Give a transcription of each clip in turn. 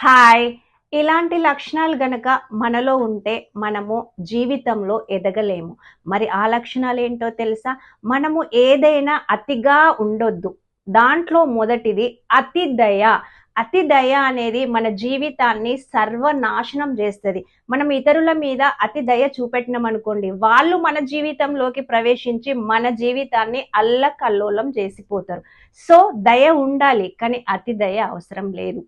Hi. ఇలాంటి లక్షణాలు గనక మనలో ఉంటే మనము జీవితంలో ఎదగలేము. మరి ఆ లక్షణాలు ఏంటో తెలుసా? మనము ఏదైనా అతిగా ఉండొద్దు. దాంట్లో మొదటిది అతి దయ. అతి దయ అనేది మన జీవితాన్ని సర్వనాశనం చేస్తుంది. మనం ఇతరుల మీద అతి దయ చూపెట్టినాం అనుకోండి వాళ్ళు మన జీవితంలోకి ప్రవేశించి మన జీవితాన్ని అల్లకల్లోలం చేసిపోతారు. సో దయ ఉండాలి కానీ అతి దయ అవసరం లేదు.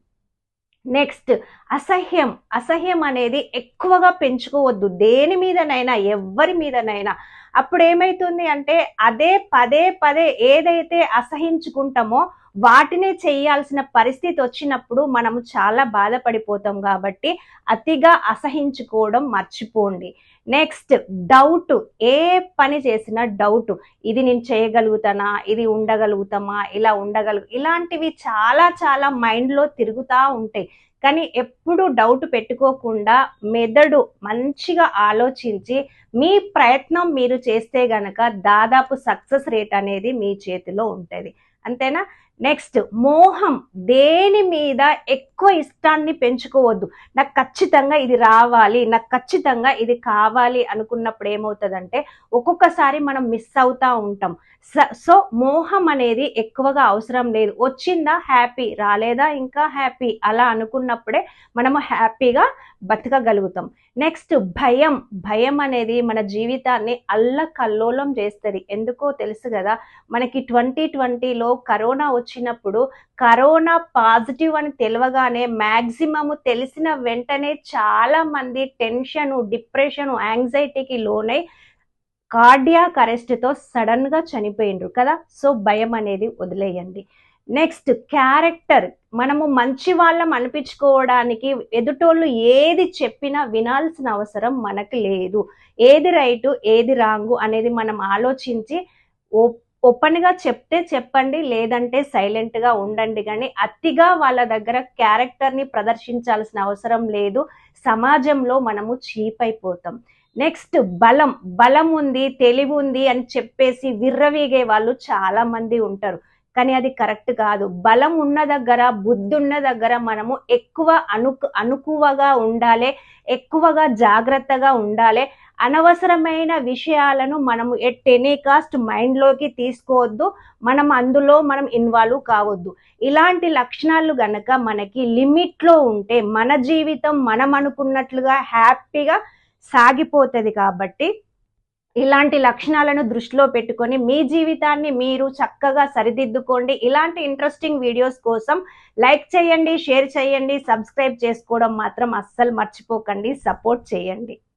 నెక్స్ట్ అసహ్యం. అసహ్యం అనేది ఎక్కువగా పెంచుకోవద్దు. దేని మీదనైనా ఎవరి మీదనైనా. అప్పుడు ఏమైతుంది అంటే అదే పదే పదే ఏదైతే అసహించుకుంటామో వాటినే చేయాల్సిన పరిస్థితి వచ్చినప్పుడు మనము చాలా బాధపడిపోతాం కాబట్టి అతిగా అసహించుకోవడం మర్చిపోండి. Next doubt. ఏ పని చేసినా డౌట్. ఇది నేను చేయగలుగుతానా? ఇది ఉండగలుగుతామా? ఇలా ఉండగలుగు ఇలాంటివి చాలా చాలా మైండ్లో తిరుగుతూ ఉంటాయి. కానీ ఎప్పుడు డౌట్ పెట్టుకోకుండా మెదడు మంచిగా ఆలోచించి మీ ప్రయత్నం మీరు చేస్తే గనక దాదాపు సక్సెస్ రేట్ అనేది మీ చేతిలో ఉంటుంది. అంతేనా? నెక్స్ట్ మోహం దేని మీద ఎక్కువ ఇష్టాన్ని పెంచుకోవద్దు. నాకు ఖచ్చితంగా ఇది రావాలి నాకు ఖచ్చితంగా ఇది కావాలి అనుకున్నప్పుడు ఏమవుతుందంటే ఒక్కొక్కసారి మనం మిస్ అవుతా ఉంటాం. సో మోహం అనేది ఎక్కువగా అవసరం లేదు. వచ్చిందా హ్యాపీ రాలేదా ఇంకా హ్యాపీ అలా అనుకున్నప్పుడే మనము హ్యాపీగా బతకగలుగుతాం. నెక్స్ట్ భయం. భయం అనేది మన జీవితాన్ని అల్లకల్లోలం చేస్తుంది. ఎందుకో తెలుసు కదా మనకి ట్వంటీ ట్వంటీలో కరోనా వచ్చినప్పుడు కరోనా పాజిటివ్ అని తెలియగానే మ్యాక్సిమము తెలిసిన వెంటనే చాలా మంది టెన్షన్ డిప్రెషన్ యాంగ్జైటీకి లోనై కార్డియాక్ అరెస్ట్తో సడన్గా చనిపోయిండ్రు కదా. సో భయం అనేది వదిలేయండి. నెక్స్ట్ క్యారెక్టర్ మనము మంచి వాళ్ళం అనిపించుకోవడానికి ఎదుటోళ్ళు ఏది చెప్పినా వినాల్సిన అవసరం మనకు లేదు. ఏది రైటు ఏది రాంగు అనేది మనం ఆలోచించి ఓపెన్గా చెప్తే చెప్పండి లేదంటే సైలెంట్గా ఉండండి. కానీ అతిగా వాళ్ళ దగ్గర క్యారెక్టర్ని ప్రదర్శించాల్సిన అవసరం లేదు. సమాజంలో మనము చీప్ అయిపోతాం నెక్స్ట్ బలం. బలం ఉంది తెలివి ఉంది అని చెప్పేసి విర్రవీగే వాళ్ళు చాలామంది ఉంటారు. కానీ అది కరెక్ట్ కాదు. బలం ఉన్న దగ్గర బుద్ధి ఉన్న దగ్గర మనము ఎక్కువ అను అనుకువగా ఉండాలి ఎక్కువగా జాగ్రత్తగా ఉండాలి. అనవసరమైన విషయాలను మనము ఎట్ ఎనీ కాస్ట్ మైండ్లోకి తీసుకోవద్దు. మనం అందులో మనం ఇన్వాల్వ్ కావద్దు. ఇలాంటి లక్షణాలు గనక మనకి లిమిట్లో ఉంటే మన జీవితం మనం అనుకున్నట్లుగా హ్యాపీగా సాగిపోతుంది కాబట్టి ఇలాంటి లక్షణాలను దృష్టిలో పెట్టుకొని మీ జీవితాన్ని మీరు చక్కగా సరిదిద్దుకోండి. ఇలాంటి ఇంట్రెస్టింగ్ వీడియోస్ కోసం లైక్ చేయండి షేర్ చేయండి సబ్స్క్రైబ్ చేసుకోవడం మాత్రం అస్సలు మర్చిపోకండి. సపోర్ట్ చేయండి.